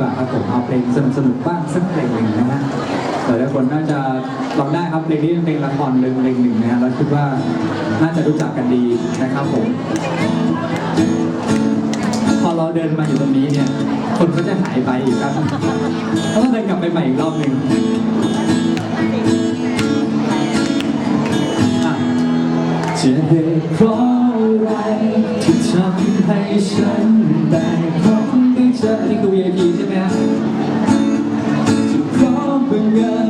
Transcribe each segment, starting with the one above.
กว่าครับผมเอาเพลงสนุกๆบ้างสักเพลงหนึ่งนะฮะแต่ละคนน่าจะลองได้ครับเพลงนี้เป็นเพลงละครเรื่องเพลงหนึ่งนะฮะแล้วคิดว่าน่าจะรู้จักกันดีนะครับผม พอเราเดินมาอยู่ตรงนี้เนี่ย คนก็จะหายไปอีกครับต้องเดินกลับไปใหม่อีกรอบหนึ่งจะเหตุเพราะอะไรที่ทำให้ฉันได้ เชิญอันนี้คือ VIP ใช่ไหมฮะจะพร้อมบังเงิน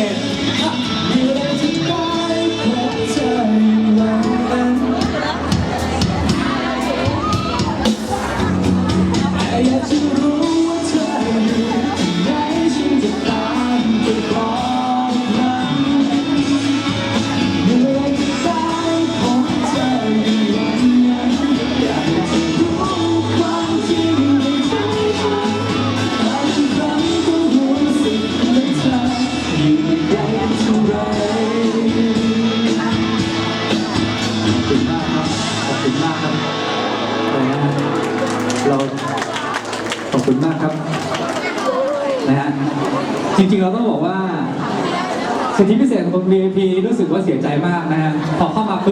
Nation. ครับ ขอบคุณมากครับนะฮะเราขอบคุณมากครับนะฮะจริงๆเราต้องบอกว่าสิทธิพิเศษของ VIP รู้สึกว่าเสียใจมากนะฮะพอเข้ามา